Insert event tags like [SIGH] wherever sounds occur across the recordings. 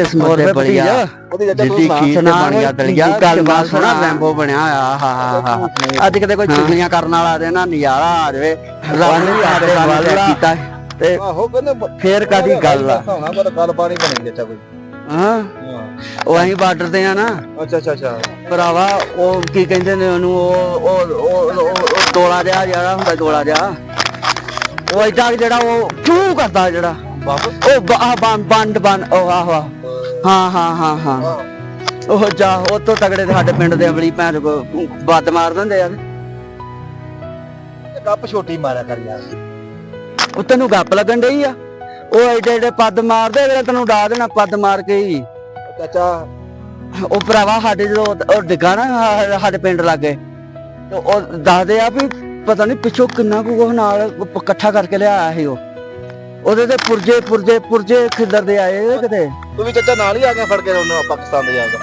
ਇਸ ਮੁੱਦੇ ਬੜੀਆ ਉਹਦੀ ਚਾਚਾ ਤੂੰ ਜਿੱਦੀ ਸੁਣਾ ਕੀ ਸੁਣਾ ਬਣ ਗਿਆ ਓਏ, ਦਲੀਆ ਗੱਲ ਬਾਤ ਸੋਹਣਾ ਸੁਣਾ। ਰੈਂਬੋ ਬਣਿਆ ਆ ਹਾ ਹਾ ਹਾ ਅੱਜ ਕਿਤੇ ਕੋਈ ਚੁਗਲੀਆਂ ਕਰਨ ਵਾਲਾ ਦੇ ਨਾ ਨਜ਼ਾਰਾ ਆ ਜਾਵੇ। ਰੱਬ ਨੇ ਸਾਡੇ ਵੱਲ ਕੀਤਾ। ਤੇ ਆਹੋ ਕਹਿੰਦੇ ਬ- ਫੇਰ ਕਾਦੀ ਗੱਲ ਆ? ਹੋਣਾ ਪਰ ਗੱਲ ਬਾਣੀ ਬਣੀ ਚਾਚਾ ਕੋਈ। ਹਾਂ। ਹਾਂ। ਉਹ ਅਸੀਂ ਬਾਰਡਰ ਤੇ ਆ ਨਾ। ਅੱਛਾ ਅੱਛਾ ਅੱਛਾ। ਭਰਾਵਾ ਉਹ ਕੀ ਕਹਿੰਦੇ ਨੇ ਉਹਨੂੰ ਉਹ ਉਹ ਦੋਲਾ ਜਿਹਾ ਜਿਹੜਾ ਹੁੰਦਾ ਦੋਲਾ ਜਿਹਾ। ਉਹ ਇਦਾਂ ਜਿਹੜਾ ਉਹ ਕਿਉਂ ਕਰਦਾ ਜਿਹੜਾ। ਉਹ ਬੰਦ ਬੰਦ ਉਹ ਆਹੋ ਆਹੋ। ਹਾਂ ਹਾਂ ਹਾਂ ਹਾਂ। ਉਹ ਜਾ ਉਹ ਤੋਂ ਤਗੜੇ ਤੇ ਸਾਡੇ ਪਿੰਡ ਦੇ ਅਮਲੀ ਭੈਣ ਕੋ ਬੱਦ ਮਾਰ ਦਿੰਦੇ ਇਹ ਗੱਪ ਛੋਟੀ ਮਾਰਿਆ ਕਰ ਯਾਰ। ਉਹ ਤੈਨੂੰ ਗੱਪ ਲੱਗਣ ਡਈ ਆ? ਉਹ ਐਡੇ ਐਡੇ ਪੱਦ ਮਾਰਦੇ ਅਗਲੇ ਤੈਨੂੰ ਡਾ ਦੇਣਾ ਪੱਦ ਮਾਰ ਕੇ ਹੀ। ਚਾਚਾ। ਉਹ ਭਰਾਵਾ ਸਾਡੇ ਜਦੋਂ ਉਹ- ਡਿੱਗਾ ਨਾ ਸਾਡੇ ਪਿੰਡ ਲਾਗੇ ਤੇ ਉਹ ਦੱਸਦੇ ਆ ਵੀ ਪਤਾ ਨਹੀਂ ਪਿੱਛੋਂ ਕਿੰਨਾ ਕੁ ਉਹ ਨਾਲ ਇਕੱਠਾ ਕਰਕੇ ਲਿਆਇਆ ਸੀ ਉਹ। ਉਹਦੇ ਤੇ ਪੁਰਜੇ ਪੁਰਜੇ ਪੁਰਜੇ ਖਿੱਲਰਦੇ ਆਏ ਉਹਦੇ ਕਿਤੇ। ਤੂੰ ਵੀ ਚਾਚਾ ਨਾਲ ਹੀ ਆ ਗਿਆ ਫੜ ਕੇ ਉਹਨੂੰ ਪਾਕਿਸਤਾਨ ਦੇ ਜਾਂਦਾ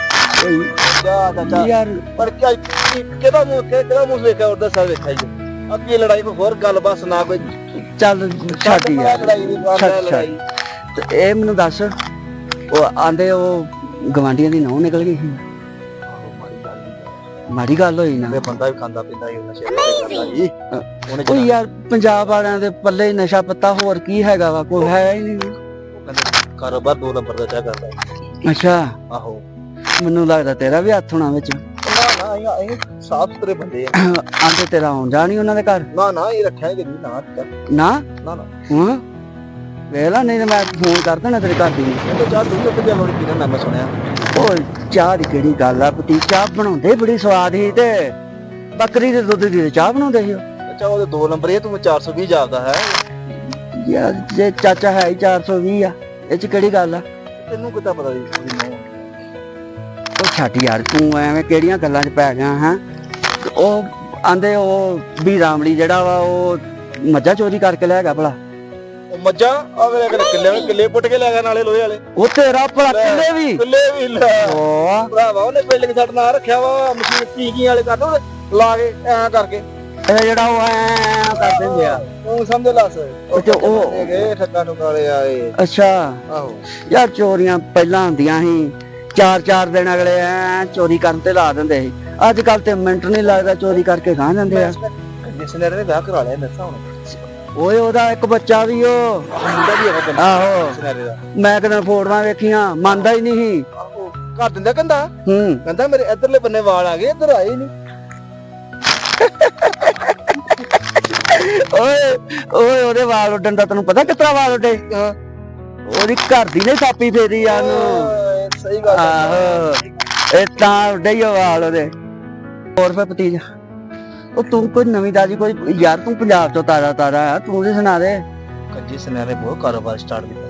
ਚਾਚਾ। ਯਾਰ ਪਰ ਕੀ ਕੀ- ਕਿਹਦਾ ਮੂੰਹ ਕਿਹਦਾ ਮੂੰਹ ਵੇਖਿਆ ਉਹਦਾ ਸਰ ਵੇਖਿਆ ਜੀ? ਅੱਗੇ ਲੜਾਈ ਕੋਈ ਹੋਰ ਗੱਲ ਬਸ ਨਾ ਕੋਈ ਚੱਲ ਛੱਡ ਯਾਰ। ਛੱਡ, ਹੈ ਤੇ ਇਹ ਮੈਨੂੰ ਦੱਸ ਉਹ ਆਂਦੇ ਉਹ ਗਵਾਂਡੀਆਂ ਦੀ ਨਹੁੰ ਨਿਕਲ ਗਈ ਸੀ। ਮਾੜੀ ਗੱਲ ਨੀ। ਹੋਈ ਨਾ। ਇਹ ਬੰਦਾ ਵੀ ਖਾਂਦਾ ਪੀਂਦਾ ਹੀ ਉਹਨਾਂ ਸ਼ੇਰ ਕਰਦਾ ਜੀ ਉਹਨੇ ਉਹ ਯਾਰ ਪੰਜਾਬ ਵਾਲਿਆਂ ਦੇ ਪੱਲੇ ਹੀ ਨਸ਼ਾ ਪੱਤਾ ਹੋਰ ਕੀ ਹੈਗਾ ਵਾ? ਕੋਈ ਹੈ ਹੀ ਨਹੀਂ। ਕਹਿੰਦੇ ਕਾਰੋਬਾਰ ਦੋ ਨੰਬਰ ਦਾ ਚਾ ਕਰਦਾ। ਅੱਛਾ। ਆਹੋ। ਮੈਨੂੰ ਲੱਗਦਾ ਤੇਰਾ ਵੀ ਹੱਥ ਹੋਣਾ ਵਿੱਚ। ਨਾ ਨਾ ਇਹ ਇਹ ਸਾਫ਼ ਸੁਥਰੇ ਬੰਦੇ ਆ। ਆਂਦੇ ਤੇਰਾ ਆਉਣ ਜਾ ਨਹੀਂ ਉਹਨਾਂ ਦੇ ਘਰ? ਨਾ ਨਾ ਇਹ ਰੱਖਿਆ ਹੀ ਨਹੀਂ ਨਾ ਤਾਂ ਨਾ? ਨਾ ਨਾ। ਹਾਂ? ਵੇਲਾ ਨਹੀਂ ਤੇ ਮੈਂ ਫੋਨ ਕਰ ਦੇਣਾ ਤੇਰੇ ਘਰ ਦੀ ਨੂੰ। ਇਹ ਤਾਂ ਚਾਹ ਦੂਜੇ ਕਿਤੇ ਲੋੜੀ ਪੀਣਾ ਮੈਂ ਸੁਣਿਆ। ਉਹ ਚਾਹ ਦੀ ਕਿਹੜੀ ਗੱਲ ਆ? ਪਤੀ ਚਾਹ ਬਣਾਉਂਦੇ ਬੜੀ ਸਵਾਦ ਸੀ ਤੇ। ਬੱਕਰੀ ਦੇ ਦੁੱਧ ਦੀ ਤੇ ਚਾਹ ਬਣਾਉਂਦੇ ਸੀ ਉਹ। ਅੱਛਾ ਉਹਦੇ ਦੋ ਨੰਬਰ ਇਹ ਤੂੰ 420 ਜਾਪਦਾ ਹੈ। ਯਾਰ ਜੇ ਚਾਚਾ ਹੈ ਹੀ 420 ਆ ਇਹ ਚ ਕਿਹੜੀ ਗੱਲ ਆ? ਤੈਨੂੰ ਕਿਤਾ ਪਤਾ ਜੀ ਉਹਦੀ ਨੂੰਹ। ਉਹ ਛੱਡ ਯਾਰ ਤੂੰ ਐਵੇਂ ਕਿਹੜੀਆਂ ਗੱਲਾਂ 'ਚ ਪੈ ਗਿਆ ਹੈ? ਉਹ ਆਂਦੇ ਉਹ ਵੀ ਰਾਮਲੀ ਜਿਹੜਾ ਵਾ ਉਹ ਮੱਝਾਂ ਚੋਰੀ ਕਰਕੇ ਲੈ ਗਿਆ ਭਲਾ। ਉਹ ਮੱਝਾਂ? ਆ ਮੇਰੇ ਕੋਲ ਕਿੱਲੇ ਕਿੱਲੇ ਪੁੱਟ ਕੇ ਲੈ ਗਿਆ ਨਾਲੇ ਲੋਹੇ ਵਾਲੇ। ਉਹ ਤੇਰਾ ਭਲਾ ਕਿੱਲੇ ਵੀ? ਕਿੱਲੇ ਵੀ ਲੈ। ਉਹ ਭਰਾਵਾ ਉਹਨੇ ਬਿਲਡਿੰਗ ਸਾਡਾ ਨਾਂ ਰੱਖਿਆ ਵਾ ਮਸ਼ੀਨ ਟੀਕੀ ਵਾਲੇ ਕਰਦੇ ਉਹਦੇ ਲਾ ਕੇ ਐਂ ਕਰਕੇ। ਇਹ ਜਿਹੜਾ ਉਹ ਐ ਕਰ ਦਿੰਦੇ ਆ। ਤੂੰ ਸਮਝ ਲੱਸ ਉਹ ਤੇ ਉਹ- ਠੱਗਾ ਨੂੰ ਕਾਲੇ ਆਏ। ਅੱਛਾ। ਆਹੋ। ਯਾਰ ਚੋਰੀਆਂ ਪਹਿਲਾਂ ਹੁੰਦੀਆਂ ਸੀ। ਚਾਰ ਚਾਰ ਦਿਨ ਅਗਲੇ ਐ ਚੋਰੀ ਕਰਨ ਤੇ ਲਾ ਦਿੰਦੇ ਸੀ। ਅੱਜ ਕੱਲ ਤੇ ਮਿੰਟ ਨਹੀਂ ਲੱਗਦਾ ਚੋਰੀ ਕਰਕੇ ਖਾ ਜਾਂਦੇ ਆ। ਜਿਸ ਨੇ ਨੇ ਵਿਆਹ ਕਰਾ ਲਿਆ ਦੱਸਾਂ ਹੁਣ ਓਏ ਉਹਦਾ ਇੱਕ ਬੱਚਾ ਵੀ ਉਹ ਮੁੰਡਾ ਵੀ ਹੈਗਾ ਆਹੋ। ਦਾ। ਮੈਂ ਕਦੇ ਫੋਟੋਆਂ ਵੇਖੀਆਂ ਮੰਨਦਾ ਹੀ ਨਹੀਂ ਸੀ। ਆਹੋ। ਦਿੰਦਾ ਕਹਿੰਦਾ ਹੂੰ। ਕਹਿੰਦਾ ਮੇਰੇ ਇਧਰਲੇ ਬੰਨੇ ਵਾਲ ਆ ਗਏ ਇੱਧਰ ਆਏ ਨਹੀਂ। ਓਏ ਓਏ ਉਹਦੇ ਵਾਲ ਉੱਡਣ ਦਾ ਤੈਨੂੰ ਪਤਾ ਕਿਤਰਾ ਵਾਲ ਉੱਡੇ। ਉਹਦੀ ਘਰ ਦੀ ਨੇ ਸਾਪੀ ਫੇਰੀ ਆ ਨੂੰ ਸਹੀ ਗੱਲ ਆ। ਆਹੋ ਇਹ ਤਾਂ ਉੱਡੇ ਹੀ ਵਾਲ ਉਹਦੇ। ਹੋਰ ਫੇ ਭਤੀਜਾ ਉਹ ਤੂੰ ਕੋਈ ਨਵੀਂ ਤਾਜੀ ਕੋਈ ਯਾਰ ਤੂੰ ਪੰਜਾਬ ਤੋਂ ਤਾਜ਼ਾ ਤਾਜ਼ਾ ਆ ਤੂੰ ਵੀ ਸੁਣਾ ਦੇ। ਕੱਜੀ ਸਿਨਾਰੇ ਬਹੁਤ ਕਾਰੋਬਾਰ ਸਟਾਰਟ ਕੀਤਾ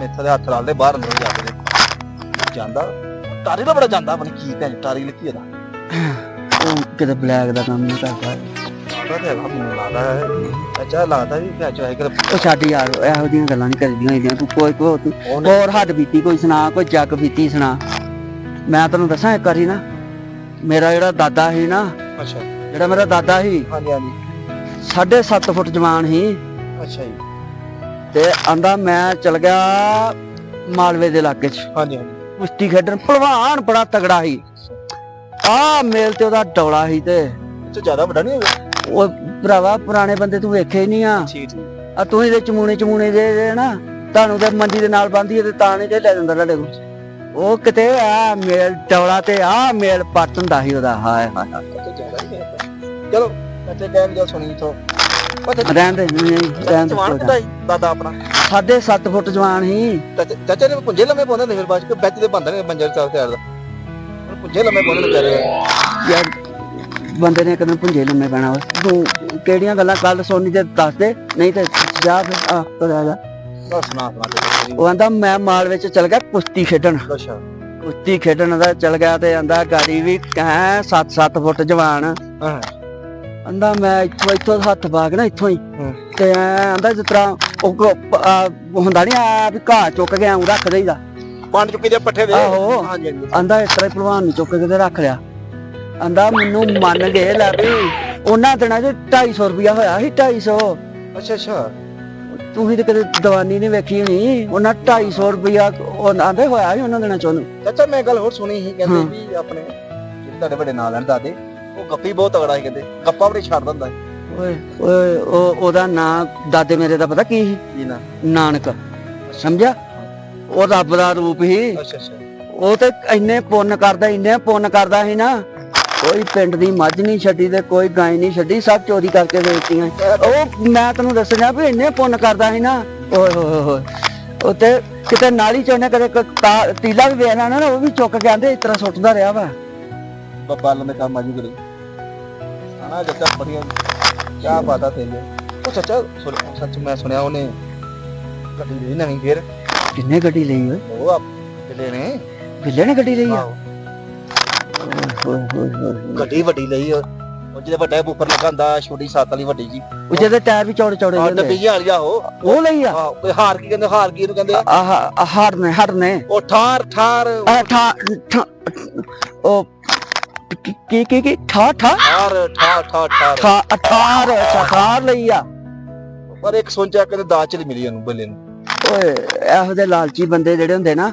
ਮੇਥਾ ਦੇ ਹੱਥ ਲਾਲਦੇ ਬਾਹਰ ਅੰਦਰ ਜਾ ਕੇ। ਜਾਂਦਾ ਟਾਰੀ ਦਾ ਬੜਾ ਜਾਂਦਾ ਆਪਣੀ ਕੀ ਭੈਣ ਟਾਰੀ ਲਿਖੀ ਇਹਦਾ। ਉਹ ਕਿਤੇ ਬਲੈਕ ਦਾ ਕੰਮ ਨਹੀਂ ਕਰਦਾ। ਲੱਗਦਾ ਤੇ ਹੈਗਾ ਮੈਨੂੰ ਲੱਗਦਾ ਹੈ ਅੱਛਾ ਲੱਗਦਾ ਵੀ ਭੈਣ ਚੋ ਹੈ ਕਿ ਉਹ ਛੱਡ ਯਾਰ ਇਹੋ ਜਿਹੀਆਂ ਗੱਲਾਂ ਨਹੀਂ ਕਰੀਦੀਆਂ ਹੁੰਦੀਆਂ ਤੂੰ ਕੋਈ ਕੋਈ ਤੂੰ ਉਹਨੇ ਹੋਰ ਹੱਡ ਬੀਤੀ ਕੋਈ ਸੁਣਾ ਕੋਈ ਜੱਗ ਬੀਤੀ ਸੁਣਾ। ਮੈਂ ਤੈਨੂੰ ਦੱਸਾਂ ਇੱਕ ਵਾਰੀ ਨਾ। ਮੇਰਾ ਜਿਹੜਾ ਦਾਦਾ ਸੀ ਨਾ ਅੱਛਾ। ਜਿਹੜਾ ਮੇਰਾ ਦਾਦਾ ਸੀ ਹਾਂਜੀ ਹਾਂਜੀ। 7.5 ਫੁੱਟ ਜਵਾਨ ਸੀ। ਅੱਛਾ ਜੀ। ਤੇ ਆਂਦਾ ਮੈਂ ਚਲ ਗਿਆ ਮਾਲਵੇ ਦੇ ਇਲਾਕੇ 'ਚ। ਹਾਂਜੀ ਹਾਂਜੀ। ਕੁਸ਼ਤੀ ਖੇਡਣ ਭਲਵਾਨ ਬੜਾ ਤਗੜਾ ਸੀ। ਆ ਮੇਲ ਤੇ ਉਹਦਾ ਡੌਲਾ ਸੀ ਤੇ। ਇਹ ਤੋਂ ਜ਼ਿਆਦਾ ਵੱਡਾ ਨਹੀਂ ਹੋਗਾ ਉਹ ਭਰਾਵਾ ਪੁਰਾਣੇ ਬੰਦੇ ਤੂੰ ਵੇਖੇ ਨਹੀਂ ਆ। ਠੀਕ ਠੀਕ ਆ ਤੂੰ ਇਹਦੇ ਚਮੂਣੇ ਚਮੂਣੇ ਦੇ ਦੇ ਨਾ ਤੁਹਾਨੂੰ ਤੇ ਮੰਜੀ ਦੇ ਨਾਲ ਬੰਦੀ ਤੇ ਤਾਂ ਨਹੀਂ ਤੇ ਲੈ ਜਾਂਦਾ ਤੁਹਾਡੇ ਕੋਲ। ਉਹ ਕਿਤੇ ਆ ਮੇਲ ਡੌਲਾ ਤੇ ਆ ਮੇਲ ਪੱਟ ਹੁੰਦਾ ਸੀ ਉਹਦਾ ਹਾਏ ਹਾਏ ਚਲੋ ਅੱਛੇ ਟਾਈਮ ਜੋ ਸੁਣੀ ਤੋਂ। ਪਤਾ ਰਹਿਣ ਦੇ ਨਹੀਂ ਰਹਿਣ ਦੇ ਜਵਾਨ ਕਿਦਾਈ ਦਾਦਾ ਆਪਣਾ। ਸਾਢੇ 7 ਫੁੱਟ ਜਵਾਨ ਸੀ। ਚਾਚਾ ਚਾਚਾ ਨੇ ਪੁੰਜੇ ਲੰਮੇ ਪਾਉਂਦੇ ਨੇ ਫਿਰ ਬਾਅਦ ਚ ਬੈਠ ਦੇ ਬੰਦੇ ਨੇ ਬੰਜਰ ਚਾਲ ਤੇ ਆੜਦਾ। ਹੁਣ ਪੁੰਜੇ ਲੰਮੇ ਪਾਉਂਦੇ ਨੇ ਵਿਚਾਰੇ। ਯਾਰ ਬੰਦੇ ਨੇ ਕਦੇ ਪੁੰਜੇ ਲੰਮੇ ਪੈਣਾ ਵਾ। ਤੂੰ ਕਿਹੜੀਆਂ ਗੱਲਾਂ ਕੱਲ ਸੋਨੀ ਤੇ ਦੱਸ ਦੇ ਨਹੀਂ ਤੇ ਜਾ ਫਿਰ ਆ ਤੁਰਿਆ ਜਾ। ਬਸ ਸੁਣਾ ਉਹ ਆਂਦਾ ਮੈਂ ਮਾਲ ਵਿੱਚ ਚਲ ਗਿਆ ਕੁਸ਼ਤੀ ਖੇਡਣ। ਅੱਛਾ। ਕੁਸ਼ਤੀ ਖੇਡਣ ਦਾ ਚਲ ਗਿਆ ਤੇ ਆਂਦਾ ਗਾੜੀ ਵੀ ਕਹਿ 7-7 ਫੁੱਟ ਜਵਾਨ। ਆਂਦਾ ਮੈਂ ਇੱਥੋਂ ਇੱਥੋਂ ਹੱਥ ਕੇ ਨਾ ਇੱਥੋਂ ਹੀ। ਤੇ ਆਂਦਾ ਜਿਸ ਤਰ੍ਹਾਂ ਉਹ ਹੁੰਦਾ ਨਹੀਂ ਆ ਵੀ ਘਾਹ ਚੁੱਕ ਕੇ ਐਂ ਰੱਖ ਦੇਈਦਾ। ਪੰਜ ਚੁੱਕੀ ਦੇ ਪੱਠੇ ਦੇ। ਆਹੋ। ਆਂਦਾ ਇਸ ਤਰ੍ਹਾਂ ਹੀ ਭਲਵਾਨ ਨੂੰ ਚੁੱਕ ਕੇ ਤੇ ਰੱਖ ਲਿਆ। ਆਂਦਾ ਮੈਨੂੰ ਮੰਨ ਗਏ ਲੈ ਵੀ ਉਹਨਾਂ ਦਿਨਾਂ 'ਚ 250 ਰੁਪਿਆ ਹੋਇਆ ਸੀ 250 ਅੱਛਾ ਅੱਛਾ। ਤੁਸੀਂ ਤੇ ਕਦੇ ਦਵਾਨੀ ਨਹੀਂ ਵੇਖੀ ਹੋਣੀ। ਉਹਨਾਂ 250 ਰੁਪਇਆ ਉਹ ਆਂਦੇ ਹੋਇਆ ਸੀ ਉਹਨਾਂ ਦਿਨਾਂ ਚ ਉਹਨੂੰ। ਚਾਚਾ ਮੈਂ ਗੱਲ ਹੋਰ ਸੁਣੀ ਸੀ ਕਹਿੰਦੇ ਹਾਂ। ਵੀ ਆਪਣੇ ਜਿਹੜੇ ਤੁਹਾਡੇ ਵੱਡੇ ਨਾਲ ਲੈਣ ਦਾਦੇ ਉਹ ਗੱਪੀ ਬਹੁਤ ਤਗੜਾ ਸੀ ਕਹਿੰਦੇ। ਗੱਪਾ ਬੜੀ ਛੱਡ ਦਿੰਦਾ। ਓਏ ਓਏ ਉਹ ਉਹਦਾ ਨਾਂ ਦਾਦੇ ਮੇਰੇ ਦਾ ਪਤਾ ਕੀ ਸੀ? ਕੀ ਨਾ? ਨਾਨਕ। ਸਮਝਿਆ? ਉਹ ਰੱਬ ਦਾ ਰੂਪ ਸੀ। ਅੱਛਾ ਅੱਛਾ। ਉਹ ਤੇ ਇੰਨੇ ਪੁੰਨ ਕਰਦਾ ਇੰਨੇ ਪੁੰਨ ਕਰਦਾ ਸੀ ਨਾ। ਕੋਈ ਪਿੰਡ ਦੀ ਮੱਝ ਨਹੀਂ ਛੱਡੀ ਤੇ ਕੋਈ ਗਾਂ ਨਹੀਂ ਛੱਡੀ ਸਭ ਚੋਰੀ ਕਰਕੇ ਵੇਚਤੀਆਂ। ਉਹ ਮੈਂ ਤੈਨੂੰ ਦੱਸਣਾ ਵੀ ਇੰਨੇ ਪੁੰਨ ਕਰਦਾ ਸੀ ਨਾ। ਓਏ ਹੋਏ ਹੋਏ ਹੋਏ ਉਹ ਤੇ ਕਿਤੇ ਨਾਲੀ ਚੋਂ ਉਹਨੇ ਕਦੇ ਤੀਲਾ ਵੀ ਵੇਖਣਾ ਨਾ ਉਹ ਵੀ ਚੁੱਕ ਕੇ ਆਂਦੇ ਇਸ ਤਰ੍ਹਾਂ ਸੁੱਟਦਾ ਰਿਹਾ ਵਾ। ਬੱਬਾ ਲੰਮੇ ਕੰਮ ਆਜੂ ਕਰੇ। ਆਣਾ ਚਾਚਾ ਬੜੀਆਂ ਕਿਆ ਬਾਤਾਂ ਤੇ ਉਹ ਚਾਚਾ ਸੁਣ- ਸੱਚ ਮੈਂ ਸੁਣਿਆ ਉਹਨੇ ਗੱਡੀ ਲਈ ਨਵੀਂ ਫੇਰ। ਕਿੰਨੇ ਗੱਡੀ ਲਈ ਓਏ? ਉਹ ਆਪ ਜਿਹੜੇ ਨੇ। ਬਿੱਲੇ ਨੇ ਗੱਡੀ ਲਈ ਆ? ਹੋਏ ਹੋਏ ਹੋਏ। ਗੱਡੀ ਵੱਡੀ ਲਈ ਉਹ ਉਹ ਜਿਹਦੇ ਵੱਡਾ ਉੱਪਰ ਲੱਗਾ ਹੁੰਦਾ ਛੋਟੀ ਸੱਤ ਵਾਲੀ ਵੱਡੀ ਜੀ। ਉਹ ਜਿਹਦੇ ਟਾਇਰ ਵੀ ਚੌੜੇ ਚੌੜੇ ਆਹ ਜਿਹੇ ਡੱਬੀ ਵਾਲੀ ਆ ਉਹ। ਉਹ ਲਈ ਆ? ਆਹ ਕੋਈ ਹਾਰ ਕੀ ਕਹਿੰਦੇ ਹਾਰ ਕੀ ਇਹਨੂੰ ਕਹਿੰਦੇ ਆ? ਆਹ ਹੜਨੇ ਹੜਨੇ ਉਹ ਠਾਰ ਠਾਰ। ਆ ਠਾ ਠਾ- ਉਹ ਕੀ ਕੀ ਕੀ- ਕੀ? ਠਾ ਠਾ? ਠਾਰ ਠਾਰ ਠਾਰ ਠਾਰ। ਠਾ ਅਠਾਰ ਅਠਾਰ ਲਈ ਆ। ਪਰ ਇੱਕ ਸੋਚਿਆ ਕਹਿੰਦੇ ਦਾਜ ਚ ਨਹੀਂ ਮਿਲੀ ਉਹਨੂੰ ਬੱਲੇ ਨੂੰ। ਓਏ ਇਹੋ ਜਿਹੇ ਲਾਲਚੀ ਬੰਦੇ ਜਿਹੜੇ ਹੁੰਦੇ ਨਾ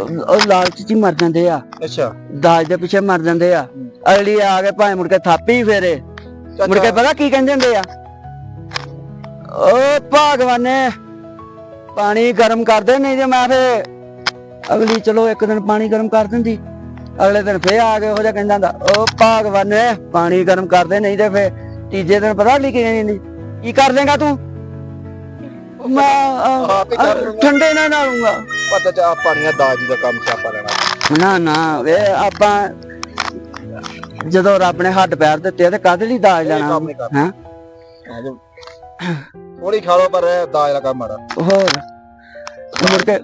ਉਹ- ਉਹ ਲਾਲਚ ਚ ਹੀ ਮਰ ਜਾਂਦੇ ਆ। ਅੱਛਾ। ਦਾਜ ਦੇ ਪਿੱਛੇ ਮਰ ਜਾਂਦੇ ਆ। ਅਗਲੀ ਆ ਕੇ ਭਾਵੇਂ ਮੁੜ ਕੇ ਥਾਪੀ ਫੇਰੇ। ਮੁੜ ਕੇ ਪਤਾ ਕੀ ਕਹਿੰਦੇ ਹੁੰਦੇ ਆ? ਓ ਭਗਵਾਨੇ ਪਾਣੀ ਗਰਮ ਕਰ ਦੇ ਨਹੀਂ ਤੇ ਮੈਂ ਫੇ ਅਗਲੀ ਚਲੋ ਇੱਕ ਦਿਨ ਪਾਣੀ ਗਰਮ ਕਰ ਦਿੰਦੀ। ਅਗਲੇ ਦਿਨ ਫੇਰ ਆ ਕੇ ਉਹ ਜਿਹਾ ਕਹਿੰਦਾ ਹੁੰਦਾ ਓ ਭਗਵਾਨੇ ਪਾਣੀ ਗਰਮ ਕਰ ਦੇ ਨਹੀਂ ਤੇ ਫੇ ਤੀਜੇ ਦਿਨ ਪਤਾ ਲਿਖੀ ਜਾਂਦੀ ਕੀ ਕਰ ਦੇਗਾ ਤੂੰ? ਮੈਂ। ਠੰਡੇ ਨਾਲ ਨਾਲੂੰਗਾ। ਪਤਾ ਚਾ ਪਾਣੀਆਂ ਦਾਜ ਦਾ ਕੰਮ ਸਿਆਪਾ ਲੈਣਾ। ਨਾ ਨਾ ਵੇ ਆਪਾਂ ਜਦੋਂ ਰੱਬ ਨੇ ਹੱਡ ਪੈਰ ਦਿੱਤੇ ਆ ਤੇ ਕਾਹਦੇ ਲਈ ਦਾਜ ਇਹ ਲੈਣਾ? ਕੰਮ ਨਹੀਂ ਕਰਨਾ। ਹਾਂ? ਥੋੜੀ ਖਾ ਲਓ ਪਰ ਇਹ ਦਾਜ ਦਾ ਕੰਮ ਮਾੜਾ। ਹੋਰ? ਮੁੜ ਕੇ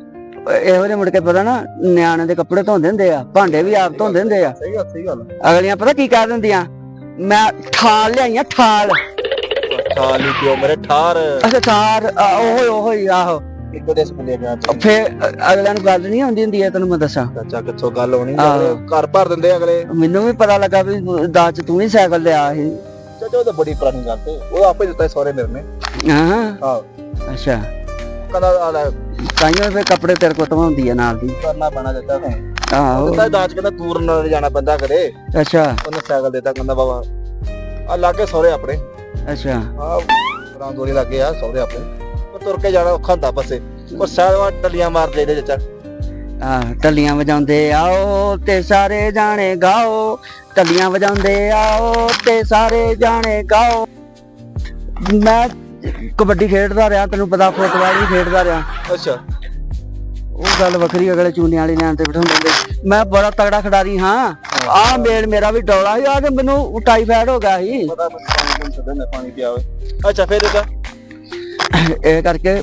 ਇਹੋ ਜਿਹੇ ਮੁੜ ਕੇ ਪਤਾ ਨਾ ਨਿਆਣੇ ਦੇ ਕੱਪੜੇ ਧੋਂਦੇ ਹੁੰਦੇ ਆ ਭਾਂਡੇ ਵੀ ਆਪ ਧੋਂਦੇ ਹੁੰਦੇ ਆ। ਸਹੀ ਗੱਲ ਸਹੀ ਗੱਲ। ਅਗਲੀਆਂ ਪਤਾ ਕੀ ਕਹਿ ਦਿੰਦੀਆਂ? ਮੈਂ ਠਾਲ ਲਿਆਈਆਂ ਠਾਲ ਲਈ ਪਿਓ ਮੇਰੇ ਠਾਰ ਅੱਛਾ ਠਾਰ ਆ, ਉਹੋ ਉਹੋ ਹੀ ਆਹੋ। ਇੱਕ ਦੇ ਸਕੂਲੇ ਗਿਆ ਫੇ ਅਗਲਿਆਂ ਨੂੰ ਗੱਲ ਨਹੀਂ ਆਉਂਦੀ ਹੁੰਦੀ ਹੈ ਤੈਨੂੰ ਮੈਂ ਦੱਸਾਂ। ਚਾਚਾ ਕਿੱਥੋਂ ਗੱਲ ਹੋਣੀ ਆਹੋ। ਅਗਲੇ? ਘਰ ਭਰ ਦਿੰਦੇ ਅਗਲੇ? ਮੈਨੂੰ ਵੀ ਪਤਾ ਲੱਗਾ ਵੀ ਦਾਜ ਚ ਤੂੰ ਹੀ ਸਾਈਕਲ ਲਿਆ ਸੀ। ਚਾਚਾ ਉਹ ਤਾਂ ਬੜੀ ਪੁਰਾਣੀ ਗੱਲ ਤੇ ਉਹ ਆਪੇ ਦਿੱਤਾ ਸਹੁਰੇ ਮੇਰੇ ਨੇ। ਹਾਂ। ਹਾਂ। ਅੱਛਾ। ਕਹਿੰਦਾ ਆ ਲੈ। ਤਾਈਓ ਫੇ ਕੱਪੜੇ ਤੇਰੇ ਕੋਲ ਧਵਾਉਂਦੀ ਆ ਨਾਲ ਦੀ। ਕਰਨਾ ਪੈਣਾ ਚਾਚਾ ਆਹੋ। ਦਿੱਤਾ ਦਾਜ ਕਹਿੰਦਾ ਦੂਰ ਨਾ ਜਾਣਾ ਪੈਂਦਾ ਕਰੇ ਅੱਛਾ। ਉਹਨੇ ਸਾਈਕਲ ਦਿੱਤਾ ਕਹਿੰਦਾ ਬਾਬਾ ਆ ਲਾਗੇ ਸਹੁਰੇ ਆਪਣੇ। ਅੱਛਾ। ਆ ਰਾਂਦੋਰੀ ਲੱਗੇ ਆ ਸਹੁਰੇ ਆਪਣੇ। ਤੁਰ ਕੇ ਜਾਣਾ ਔਖਾ ਹੁੰਦਾ ਬੱਸੇ। ਉਹ ਸਾਰਾ ਟੱਲੀਆਂ ਮਾਰ ਦੇ ਦੇ ਚਾਚਾ ਆ ਟੱਲੀਆਂ ਵਜਾਉਂਦੇ ਆਓ ਤੇ ਸਾਰੇ ਜਾਣੇ ਗਾਓ। ਟੱਲੀਆਂ ਵਜਾਉਂਦੇ ਆਓ ਤੇ ਸਾਰੇ ਜਾਣੇ ਗਾਓ। ਮੈਂ ਕਬੱਡੀ ਖੇਡਦਾ ਰਿਹਾ ਤੈਨੂੰ ਪਤਾ ਫੁੱਟਬਾਲ ਵੀ ਖੇਡਦਾ ਰਿਹਾ। ਅੱਛਾ। ਉਹ ਗੱਲ ਵੱਖਰੀ ਅਗਲੇ ਚੂਨੇ ਵਾਲੀ ਲੈਣ ਤੇ ਬਿਠਾਉਂਦੇ ਹੁੰਦੇ। ਮੈਂ ਬੜਾ ਤਗੜਾ ਖਿਡਾਰੀ ਹਾਂ। ਆ ਮੇਲ ਮੇਰਾ ਵੀ ਡੌਲਾ ਸੀ ਆ ਤੇ ਮੈਨੂੰ ਟਾਈਫਾਇਡ ਹੋ ਗਿਆ ਸੀ। ਪਤਾ ਪਾਣੀ ਪਿਆ ਹੋਵੇ। ਅੱਛਾ ਫਿਰ ਇਹਦਾ? [COUGHS] ਇਹ ਕਰਕੇ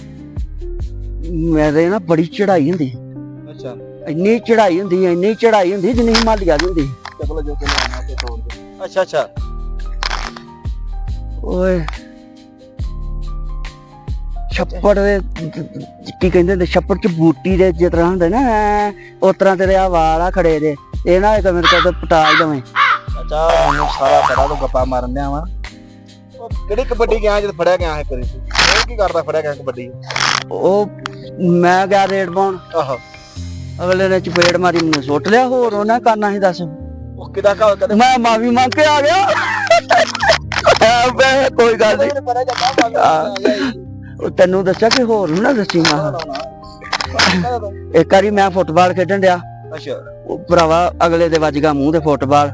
ਮੇਰੇ ਨਾ ਬੜੀ ਚੜਾਈ ਹੁੰਦੀ ਅੱਛਾ। ਇੰਨੀ ਚੜਾਈ ਹੁੰਦੀ ਇੰਨੀ ਚੜਾਈ ਹੁੰਦੀ ਜਿੰਨੀ ਹਿਮਾਲਿਆ ਦੀ ਹੁੰਦੀ ਚਪਲ ਜੋ ਕੇ ਲਾਉਣਾ ਤੇ ਤੋੜ ਦੇ ਅੱਛਾ ਅੱਛਾ। ਓਏ। ਛੱਪੜ ਦੇ ਕੀ ਕਹਿੰਦੇ ਨੇ ਛੱਪੜ ਚ ਬੂਟੀ ਦੇ ਜਿਸ ਤਰ੍ਹਾਂ ਹੁੰਦੇ ਨਾ ਉਸ ਤਰ੍ਹਾਂ ਤੇਰੇ ਆ ਵਾਲ ਆ ਖੜੇ ਦੇ ਇਹ ਨਾ ਇੱਕ ਮੇਰੇ ਕੋਲ ਪਟਾਲ ਦਵੇਂ ਅੱਛਾ ਮੈਨੂੰ ਸਾਰਾ ਪਤਾ ਤੂੰ ਗੱਪਾ ਮਾਰਨ ਡਿਆ ਵਾ। ਕਿਹੜੀ ਕਬੱਡੀ ਗਿਆ ਜਦ ਫੜਿਆ ਗਿਆ ਹੈ ਕਰੀ ਤੂੰ? ਕੀ ਕਰਦਾ ਫੜਿਆ ਗਿਆ ਕਬੱਡੀ? ਉਹ ਮੈਂ ਗਿਆ ਰੇਡ ਪਾਉਣ। ਆਹੋ। ਅਗਲੇ ਨੇ ਚਪੇੜ ਮਾਰੀ ਮੈਨੂੰ ਸੁੱਟ ਲਿਆ ਹੋਰ ਉਹਨਾਂ ਕਰਨਾ ਸੀ ਦੱਸ। ਉਹ ਕਿਦਾ ਕਾ ਕਦੇ ਮੈਂ ਮਾਫੀ ਮੰਗ ਕੇ ਆ ਗਿਆ। ਬੇ ਕੋਈ ਗੱਲ ਨਹੀਂ ਤੈਨੂੰ ਦੱਸਿਆ ਕਿ ਹੋਰ ਨੂੰ ਨਾ ਦੱਸੀ ਮੈਂ? ਇੱਕ ਵਾਰੀ ਮੈਂ ਫੁੱਟਬਾਲ ਖੇਡਣ ਡਿਆ। ਅੱਛਾ। ਉਹ ਭਰਾਵਾ ਅਗਲੇ ਦੇ ਵੱਜ ਗਿਆ ਮੂੰਹ ਤੇ ਫੁੱਟਬਾਲ।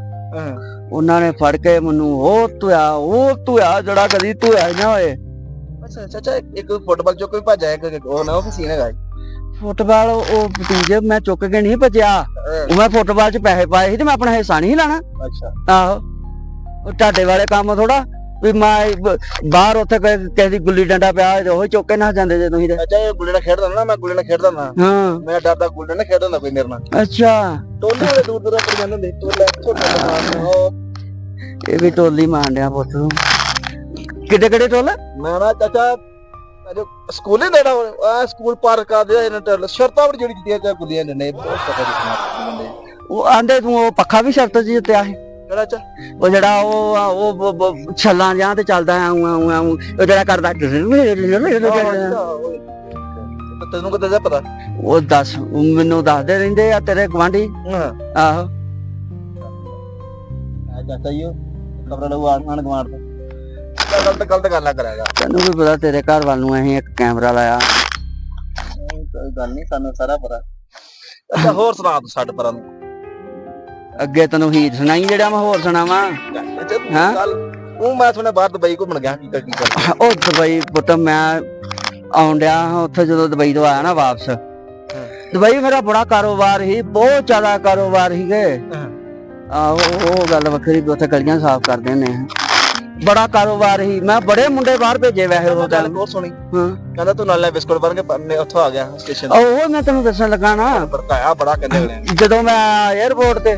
ਉਹਨਾਂ ਨੇ ਫੜ ਕੇ ਮੈਨੂੰ ਉਹ ਧੋਇਆ ਉਹ ਧੋਇਆ ਜਿਹੜਾ ਕਦੀ ਧੋਇਆ ਨਾ ਹੋਏ। ਅੱਛਾ ਅੱਛਾ, ਅੱਛਾ ਇੱਕ ਫੁੱਟਬਾਲ ਚੋਂ ਕੋਈ ਭੱਜ ਆਇਆ ਕਿ ਉਹ ਨਾ ਉਹ ਸੀਨ ਹੈਗਾ ਫੁੱਟਬਾਲ ਉਹ ਦੂਜੇ ਮੈਂ ਚੁੱਕ ਕੇ ਨਹੀਂ ਭੱਜਿਆ। ਉਹ ਮੈਂ ਫੁੱਟਬਾਲ 'ਚ ਪੈਸੇ ਪਾਏ ਸੀ ਤੇ ਮੈਂ ਆਪਣਾ ਹਿੱਸਾ ਨਹੀਂ ਲੈਣਾ। ਅੱਛਾ। ਆਹੋ। ਉਹ ਤੁਹਾਡੇ ਵਾਲੇ ਕੰਮ ਥੋੜਾ ਵੀ ਮੈਂ ਬਾਹਰ ਉੱਥੇ ਕਿਸੇ ਦੀ ਗੁੱਲੀ ਡੰਡਾ ਪਿਆ ਹੋਏ ਤੇ ਉਹ ਚੁੱਕ ਕੇ ਨਾ ਜਾਂਦੇ ਜੇ ਤੁਸੀਂ ਤੇ। ਅੱਛਾ ਇਹ ਗੁੱਲੇ ਨਾਲ ਖੇਡਦਾ ਨਾ ਮੈਂ ਗੁੱਲੇ ਨਾਲ ਖੇਡਦਾ ਨਾ ਹਾਂ। ਮੈਂ ਡਰਦਾ ਗੁੱਲੇ ਨਾਲ ਖੇਡਦਾ ਹੁੰਦਾ ਕੋਈ ਮੇਰੇ ਨਾਲ। ਅੱਛਾ। ਟੋਲੇ ਵਾਲੇ ਦੂਰ ਦੂਰ ਆਪਣੀ ਜਾਂਦੇ ਟੋਲੇ ਛੋਟੇ ਇਹ ਵੀ ਟੋਲੀ ਮਾਂਡਿਆ ਪੁੱਤ ਨੂੰ ਕਿੱਡੇ ਕਿੱਡੇ ਟੋਲ? ਮੈਂ ਨਾ ਚਾਚਾ ਅਜੋ ਸਕੂਲੇ ਦੇਣਾ ਆ ਸਕੂਲ ਪਾਰ ਕਰ ਦਿਆ ਇਹਨਾਂ ਟਰ ਸ਼ਰਤਾਂ ਬੜੀ ਜਿਹੜੀ ਦਿੱਤੀਆਂ ਚਾ ਗੁੱਲੀਆਂ ਨੇ ਨੇ ਬਹੁਤ ਨਹੀਂ ਬੰਦੇ ਉਹ ਆਂਦੇ ਤੂੰ ਉਹ ਪੱਖਾ ਵੀ ਸ਼ਰਤ ਚ ਜਿੱਤਿਆ ਸੀ ਕਿਹੜਾ ਚ ਉਹ ਜਿਹੜਾ ਉਹ ਉਹ ਬ- ਬ- ਛੱਲਾਂ ਜਾਂ ਤੇ ਚੱਲਦਾ ਐ ਉਂ ਉਂ ਉਂ ਉਹ ਜਿਹੜਾ ਕਰਦਾ। ਤੈਨੂੰ ਕਿੱਦਾਂ ਦਾ ਪਤਾ? ਉਹ ਦੱਸ ਮੈਨੂੰ ਦੱਸਦੇ ਰਹਿੰਦੇ ਆ ਤੇਰੇ ਗਵਾਂਢੀ ਹਾਂ। ਆਹੋ। ਆ ਹੀ ਉਹ ਖਬਰਾਂ ਲਊ ਆਣ ਆਣ ਤੋਂ। ਗਲਤ ਗਲਤ ਗੱਲਾਂ ਕਰਾਂਗਾ ਤੈਨੂੰ ਵੀ ਪਤਾ ਤੇਰੇ ਘਰ ਵੱਲ ਨੂੰ ਅਸੀਂ ਇੱਕ ਕੈਮਰਾ ਲਾਇਆ। ਕੋਈ ਗੱਲ ਨਹੀਂ ਸਾਨੂੰ ਸਾਰਾ ਪਤਾ। ਅੱਛਾ ਹੋਰ ਸੁਣਾ ਤੂੰ ਛੱਡ ਪਰਾਂ ਨੂੰ। ਅੱਗੇ ਤੈਨੂੰ ਹੀਰ ਸੁਣਾਈ ਜਿਹੜਾ ਮੈਂ ਹੋਰ ਸੁਣਾਵਾਂ? ਹਾਂ? ਉਹ ਮੈਂ ਸੁਣਿਆ ਬਾਹਰ ਦੁਬਈ ਘੁੰਮਣ ਗਿਆ ਕੀ ਕੀ ਕਰ ਉਹ ਦੁਬਈ ਪੁੱਤ ਮੈਂ ਆਉਣ ਡਿਆ ਹਾਂ ਉੱਥੇ ਜਦੋਂ ਦੁਬਈ ਤੋਂ ਆਇਆ ਨਾ ਵਾਪਸ। ਦੁਬਈ ਮੇਰਾ ਬੜਾ ਕਾਰੋਬਾਰ ਸੀ ਬਹੁਤ ਜ਼ਿਆਦਾ ਕਾਰੋਬਾਰ ਸੀਗੇ। ਆਹੋ ਉਹ ਗੱਲ ਵੱਖਰੀ ਉੱਥੇ ਗਲੀਆਂ ਸਾਫ਼ ਕਰਦੇ ਨੇ ਬੜਾ ਕਾਰੋਬਾਰ ਸੀ। ਮੈਂ ਬੜੇ ਮੁੰਡੇ ਬਾਹਰ ਭੇਜੇ ਵੈਸੇ ਉਹ ਗੱਲ ਹੋਰ ਸੁਣੀ ਹਾਂ। ਕਹਿੰਦਾ ਤੂੰ ਨਾਲੇ ਬਿਸਕੁਟ ਬਣ ਕੇ ਮੈਂ ਉੱਥੋਂ ਆ ਗਿਆ ਸਟੇਸ਼ਨ ਉਹ ਮੈਂ ਤੈਨੂੰ ਦੱਸਣ ਲੱਗਾ ਨਾ। ਭੜਕਾਇਆ ਬੜਾ ਕਹਿੰਦੇ ਅਗਲੇ ਜਦੋਂ ਮੈਂ 에어ਪੋਰਟ ਤੇ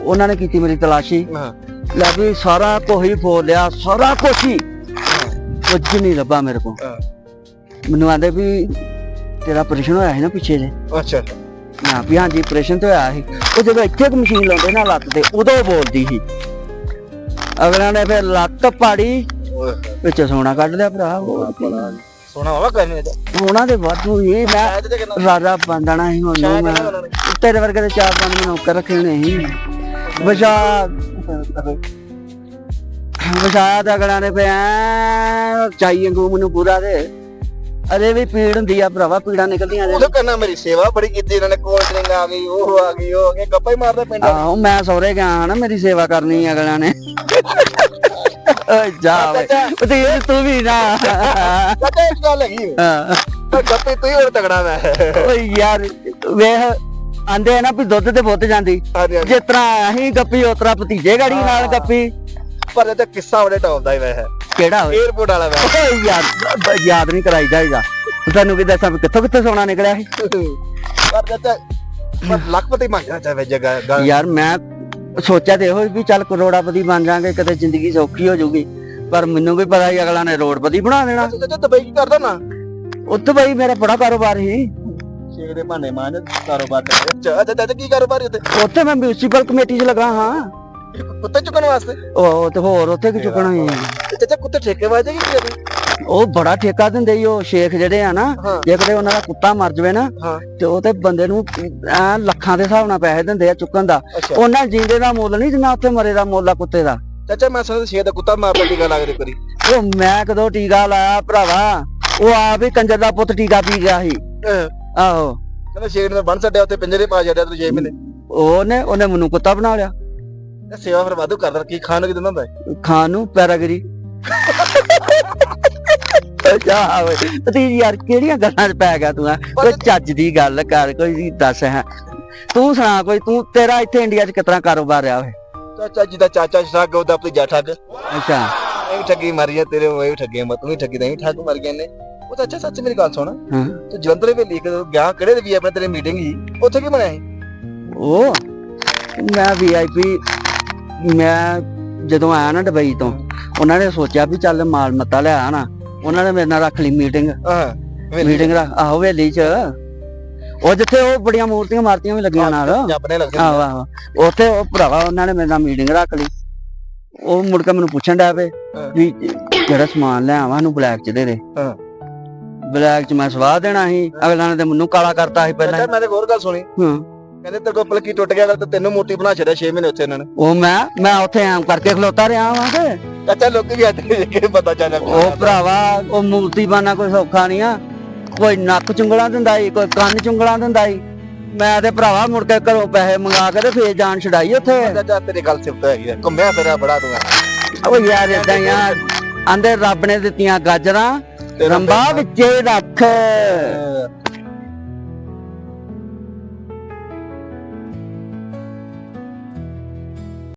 ਉਹਨਾਂ ਨੇ ਕੀਤੀ ਮੇਰੀ ਤਲਾਸ਼ੀ। ਹਾਂ। ਲੈ ਵੀ ਸਾਰਾ ਕੁਝ ਹੀ ਫੋਲ ਲਿਆ ਸਾਰਾ ਕੁਝ ਹੀ। ਕੁਝ ਨਹੀਂ ਲੱਭਾ ਮੇਰੇ ਕੋਲ। ਹਾਂ। ਮੈਨੂੰ ਆਂਦੇ ਵੀ ਤੇਰਾ ਆਪਰੇਸ਼ਨ ਹੋਇਆ ਸੀ ਨਾ ਪਿੱਛੇ ਜੇ। ਅੱਛਾ। ਨਾ ਵੀ ਹਾਂਜੀ ਆਪਰੇਸ਼ਨ ਤੇ ਹੋਇਆ ਸੀ। ਉਹ ਜਦੋਂ ਇੱਥੇ ਇੱਕ ਮਸ਼ੀਨ ਲਾਉਂਦੇ ਨਾ ਲੱਤ ਤੇ ਉਦੋਂ ਬੋਲਦੀ ਸੀ। ਅਗਲਾ ਨੇ ਫਿਰ ਲੱਤ ਪਾੜੀ। ਵਿੱਚ ਸੋਨਾ ਕੱਢ ਲਿਆ ਭਰਾ। ਹੋਰ ਕੀ। ਸੋਨਾ ਵਾਵਾ ਕਰਨੇ ਤੇ ਉਹਨਾਂ ਦੇ ਵਾਧੂ ਹੀ ਮੈਂ ਰਾਜਾ ਬੰਦਣਾ ਸੀ ਹੁਣ। ਮੈਂ ਨੇ ਤੇਰੇ ਵਰਗੇ ਦੇ ਚਾਰ ਪੰਜ ਨੌਕਰ ਰੱਖੇ ਹੋਣੇ ਸੀ। ਬਸ਼ਾ ਬਸ਼ਾਇਆ ਤਾਂ ਅਗਲਾ ਨੇ ਪਿਆ ਚਾਈ ਵਾਂਗੂ ਮੈਨੂੰ ਪੂਰਾ ਦੇ। ਅਰੇ ਵੀ ਪੀੜ ਹੁੰਦੀ ਆ ਭਰਾਵਾ ਪੀੜਾਂ ਨਿਕਲਦੀਆਂ ਨੇ। ਉਹ ਕਹਿੰਦਾ ਮੇਰੀ ਸੇਵਾ ਬੜੀ ਕੀਤੀ ਇਹਨਾਂ ਨੇ ਕੋਲਡ ਡਰਿੰਕ ਆ ਗਈ ਉਹ ਆ ਗਈ ਉਹ ਆ ਗਈ ਗੱਪਾਂ ਹੀ ਮਾਰਦਾ ਪਿੰਡ। ਆਹੋ ਮੈਂ ਸਹੁਰੇ ਗਿਆ ਹਾਂ ਨਾ ਮੇਰੀ ਸੇਵਾ ਕਰਨੀ ਅਗਲਾ ਨੇ। ਓਏ ਜਾ ਵੇ ਤੇ ਤੂੰ ਵੀ ਨਾ। ਚਾਚਾ ਇਸ ਗੱਲ ਹੈਗੀ ਹਾਂ। ਗੱਪੇ ਤੂੰ ਹੀ ਹੋਰ ਤਗੜਾ ਮੈਂ ਓਏ ਯਾਰ ਵੇਖ ਆਂਦੇ ਆ ਨਾ ਵੀ ਦੁੱਧ ਤੇ ਬੁੱਤ ਜਾਂਦੀ। ਜਿਸ ਤਰ੍ਹਾਂ ਅਸੀਂ ਗੱਪੀ ਉਸ ਤਰ੍ਹਾਂ ਭਤੀਜੇ ਗਾੜੀ ਨਾਲ ਗੱਪੀ। ਪਰ ਇਹ ਤਾਂ ਕਿੱਸਾ ਬੜੇ ਟੌਪ ਦਾ ਹੀ ਵੈਸੇ ਕਿਹੜਾ ਹੋਏ 에어ਪੋਰਟ ਵਾਲਾ ਵੈਸੇ ਓਏ ਯਾਰ ਬ- ਯਾਦ ਨਹੀਂ ਕਰਾਈ ਜਾਏਗਾ। ਤੁਹਾਨੂੰ ਕੀ ਦੱਸਾਂ ਵੀ ਕਿੱਥੋਂ ਕਿੱਥੋਂ ਸੋਨਾ ਨਿਕਲਿਆ ਸੀ? ਪਰ ਚਾਚਾ ਪਰ ਲੱਖਪਤੀ ਮੰਗ ਜਾ ਜਗ੍ਹਾ ਗੱਲ ਯਾਰ ਮੈਂ ਸੋਚਿਆ ਤੇ ਇਹੋ ਸੀ ਵੀ ਚੱਲ ਕਰੋੜਾਪਤੀ ਬਣ ਜਾਾਂਗੇ ਕਿਤੇ ਜ਼ਿੰਦਗੀ ਸੌਖੀ ਹੋ ਜਾਊਗੀ। ਪਰ ਮੈਨੂੰ ਵੀ ਪਤਾ ਸੀ ਅਗਲਾ ਨੇ ਰੋਡਪਤੀ ਬਣਾ ਦੇਣਾ। ਚਾਚਾ ਦੁਬਈ ਕੀ ਕਰਦਾ ਨਾ ਉੱਥੇ ਬਈ ਮੇਰਾ ਬੜਾ ਕਾਰੋਬਾਰ ਸੀ। ਸ਼ੇਖ ਦੇ ਭਾਂਡੇ ਮਾਂਜ ਕਾਰੋਬਾਰ ਤੇ ਅੱਛਾ ਅੱਛਾ ਚਾਚਾ ਕੀ ਕਾਰੋਬਾਰ ਹੈ ਉੱਥੇ? ਉੱਥੇ ਮੈਂ ਮਿਊਨਿਸਪਲ ਕਮੇਟੀ 'ਚ ਲੱਗਾ ਹਾਂ। ਕੁੱਤੇ ਚੁੱਕਣ ਵਾਸਤੇ? ਉਹ ਤੇ ਹੋਰ ਉੱਥੇ ਕੀ ਚੁੱਕਣਾ ਸੀ ਤੇ ਚਾਚਾ ਕੁੱਤੇ ਠੇਕੇ ਵਾਜੇ ਕੀ ਕਰਦੇ ਉਹ ਬੜਾ ਠੇਕਾ ਦਿੰਦੇ ਈ ਉਹ ਸ਼ੇਖ ਜਿਹੜੇ ਆ ਨਾ ਹਾਂ। ਜੇ ਕਿਤੇ ਉਹਨਾਂ ਦਾ ਕੁੱਤਾ ਮਰ ਜਵੇ ਨਾ ਹਾਂ। ਤੇ ਉਹ ਤੇ ਬੰਦੇ ਨੂੰ ਐ ਲੱਖਾਂ ਦੇ ਹਿਸਾਬ ਨਾਲ ਪੈਸੇ ਦਿੰਦੇ ਆ ਚੁੱਕਣ ਦਾ। ਅੱਛਾ। ਉਹਨਾਂ ਜਿੰਦੇ ਦਾ ਮੁੱਲ ਨਹੀਂ ਜਿੰਨਾ ਉੱਥੇ ਮਰੇ ਦਾ ਮੁੱਲ ਆ ਕੁੱਤੇ ਦਾ। ਚਾਚਾ ਮੈਂ ਸੁਣਿਆ ਸ਼ੇਖ ਦਾ ਕੁੱਤਾ ਮਾਰਦਾ ਟੀਕਾ ਲਾ ਕੇ ਕਰੀ ਉਹ ਮੈਂ ਕਦੋਂ ਟੀਕਾ ਲਾਇਆ ਭਰਾਵਾ ਉਹ ਆਪ ਹੀ ਕੰਜਰ ਦਾ ਪੁੱਤ ਟੀਕਾ ਪੀ ਗਿਆ ਸੀ। ਆਹੋ। ਕਹਿੰਦਾ ਸ਼ੇਖ ਨੇ ਬੰਨ ਛੱਡਿਆ ਉੱਥੇ ਪਿੰਜਰੇ ਪਾ ਛੱਡਿਆ ਤੂੰ 6 ਮਹੀਨੇ। ਉਹਨੇ ਉਹਨੇ ਮੈਨੂੰ ਕੁੱਤਾ ਬਣਾ ਲਿਆ। ਇਹ ਸੇਵਾ ਫਿਰ ਵਾਧੂ ਕਰਦਾ ਕੀ ਖਾਣ ਨੂੰ ਕੀ ਦਿੰਦਾ ਹੁੰਦਾ ਹੈ? ਖਾਣ ਨੂੰ ਪੈਰਾਗਰੀ। ਜਾ ਓਏ ਤੇ ਯਾਰ ਕਿਹੜੀਆਂ ਗੱਲਾਂ 'ਚ ਪੈ ਗਿਆ ਤੂੰ ਆ ਕੋਈ ਚੱਜ ਦੀ ਗੱਲ ਕਰ ਕੋਈ ਦੱਸ ਹੈ? ਤੂੰ ਸੁਣਾ ਕੋਈ ਤੂੰ ਤੇਰਾ ਇੱਥੇ ਇੰਡੀਆ 'ਚ ਕਿਤਨਾ ਕਾਰੋਬਾਰ ਰਿਹਾ ਓਏ? ਚਾਚਾ ਜੀ ਦਾ ਚਾਚਾ ਠੱਗ ਉਹਦਾ ਭਤੀਜਾ ਠੱਗ। ਅੱਛਾ। ਇਹ ਠੱਗੀ ਮਾਰੀ ਆ ਤੇਰੇ ਉਹ ਠੱਗੇ ਮੈਂ ਤੂੰ ਵੀ ਠੱਗੀ ਤਾਂ ਵੀ ਠੱਗ ਮਰ ਗਏ ਨੇ। ਉਹ ਚਾਚਾ ਸੱਚ ਮੇਰੀ ਗੱਲ ਸੁਣ। ਹਾਂ। ਤੂੰ ਜਲੰਧਰ ਵੀ ਲੀਕ ਗਿਆ ਕਿਹੜੇ ਵੀ ਆਪਣੇ ਤੇਰੇ ਮੀਟਿੰਗ ਸੀ? ਉੱਥੇ ਕੀ ਬਣਿਆ ਸੀ? ਉਹ? ਮੈਂ ਵੀਆਈਪੀ ਮੈਂ ਜਦੋਂ ਆਇਆ ਨਾ ਦੁਬਈ ਤੋਂ ਉਹਨਾਂ ਨੇ ਸੋਚਿਆ ਵੀ ਚੱਲ ਮਾਲ ਮੱਤਾ ਲਿਆ ਨਾ ਉਹਨਾਂ ਨੇ ਮੇਰੇ ਨਾਲ ਰੱਖ ਲਈ ਮੀਟਿੰਗ ਹਾਂ ਮੀਟਿੰਗ ਰੱਖ ਆਹੋ ਹਵੇਲੀ 'ਚ। ਉਹ ਜਿੱਥੇ ਉਹ ਬੜੀਆਂ ਮੂਰਤੀਆਂ ਮਾਰਤੀਆਂ ਵੀ ਲੱਗੀਆਂ ਨਾਲ। ਆਹੋ ਆਹੋ। ਉੱਥੇ ਉਹ ਭਰਾਵਾ ਉਹਨਾਂ ਨੇ ਮੇਰੇ ਨਾਲ ਮੀਟਿੰਗ ਰੱਖ ਲਈ। ਉਹ ਮੁੜ ਕੇ ਮੈਨੂੰ ਪੁੱਛਣ ਡਿਆ ਪਏ। ਵੀ ਜਿਹੜਾ ਸਮਾਨ ਲੈ ਆਵਾਂ ਨੂੰ ਬਲੈਕ ਚ ਦੇ ਦੇ। ਹਾਂ। ਬਲੈਕ ਚ ਮੈਂ ਸਵਾਹ ਦੇਣਾ ਸੀ। ਅਗਲਾ ਨੇ ਤੇ ਮੈਨੂੰ ਕਾਲਾ ਕਰਤਾ ਸੀ ਪਹਿਲਾਂ ਮੈਂ ਤੇ ਹੋਰ ਗੱਲ ਸੁਣੀ। ਹਾਂ। ਕਹਿੰਦੇ ਤੇਰੇ ਕੋਲ ਪਲਕੀ ਟੁੱਟ ਗਿਆ ਤੇ ਤੈਨੂੰ ਮੋਟੀ ਬਣਾ ਛੱਡਿਆ 6 ਮਹੀਨੇ ਉੱਥੇ ਇਹਨਾਂ ਨੇ। ਉਹ ਮੈਂ ਮੈਂ ਉੱਥੇ ਐਂ ਕਰਕੇ ਖਲੋਤਾ ਰਿਹਾ ਵਾਂ ਤੇ। ਚਾਚਾ ਲੋਕੀ ਵੀ ਅੱਜ ਕੇ ਪਤਾ ਚੱਲਿਆ ਉਹ ਭਰਾਵਾ ਉਹ ਮੂਰਤੀ ਬਾਨਾ ਕੋਈ ਸੌਖਾ ਨਹੀਂ ਆ। ਕੋਈ ਨੱਕ ਚੁੰਗਲਾਂ ਦਿੰਦਾ ਈ ਕੋਈ ਕੰਨ ਚੁੰਗਲਾਂ ਦਿੰਦਾ ਈ ਮੈਂ ਤੇ ਭਰਾਵਾ ਮੁੜ ਕੇ ਘਰੋਂ ਪੈਸੇ ਮੰਗਾ ਕੇ ਤੇ ਫੇਰ ਜਾਨ ਛਡਾਈ ਉੱਥੇ। ਚਾਚਾ ਤੇਰੀ ਗੱਲ ਸਿਫਤ ਹੈਗੀ ਆ। ਘੁੰਮਿਆ ਫਿਰਿਆ ਬੜਾ ਤੂੰ। ਉਹ ਯਾਰ ਇਦਾਂ ਆ। ਆਂਦੇ ਰੱਬ ਨੇ ਦਿੱਤੀਆਂ ਗਾਜਰਾਂ। ਰੰਬਾ ਵਿੱਚੇ ਰੱਖ।